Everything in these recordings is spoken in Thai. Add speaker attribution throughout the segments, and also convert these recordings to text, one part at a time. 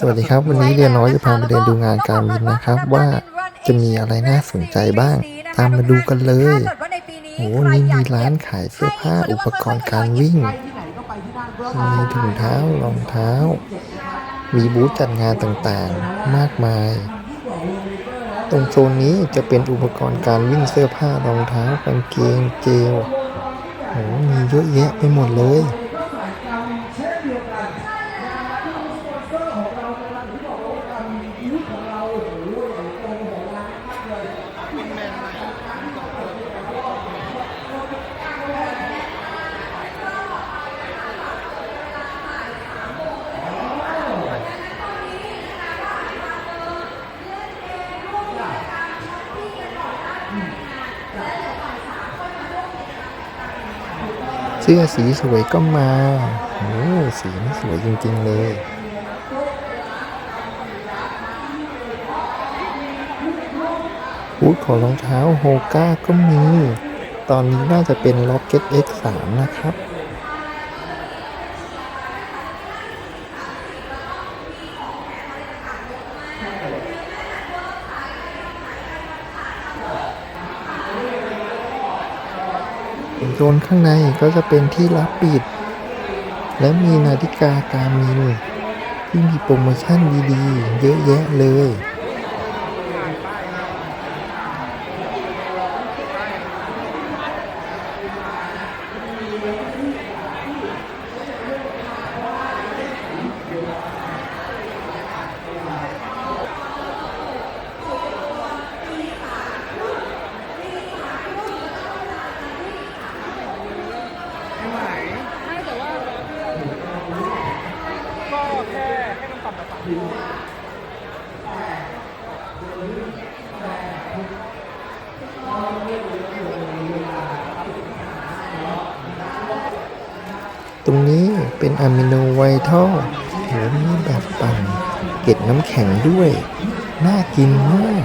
Speaker 1: สวัสดีครับ วันนี้เรียนน้อยจะพามาเดินดูงานการบินนะครับ ว่าจะมีอะไรน่าสนใจบ้าง ตามมาดูกันเลยโอ้นี่มีร้านขายเสื้อผ้าอุปกรณ์การวิ่งมีถุงเท้ารองเท้า มีบูธจัดงานต่างๆมากมาย ตรงโซนนี้จะเป็นอุปกรณ์การวิ่งเสื้อผ้ารองเท้ากางเกงเจลโอ้มีเยอะแยะไปหมดเลย เสื้อสีสวยก็มาโอ้สีนี่สวยจริง ๆ เลยบูธของรองเท้าโฮก้าก็มี ตอนนี้น่าจะเป็น Rocket X3 นะครับ โซนข้างในก็จะเป็นที่รับปิด และมีนาฬิกาการมินที่มีโปรโมชั่นดีๆ เยอะแยะเลย
Speaker 2: ไม่แต่ว่าก็แค่ให้มัน ต
Speaker 1: รงนี้เป็นอะมิโนไวทัลโหมีแบบปั่นเกล็ดน้ำแข็งด้วย น่ากินมาก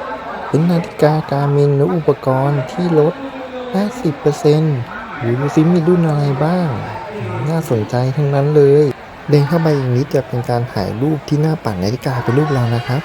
Speaker 1: ฬิกาการมินและอุปกรณ์ที่ลด 50%หรือดูซิมีรุ่นอะไรบ้าง น่าสนใจทั้งนั้นเลย เดินเข้าไปอีกนิดจะเป็นการถ่ายรูปที่หน้าปัดนาฬิกาเป็นรูปเรานะครับ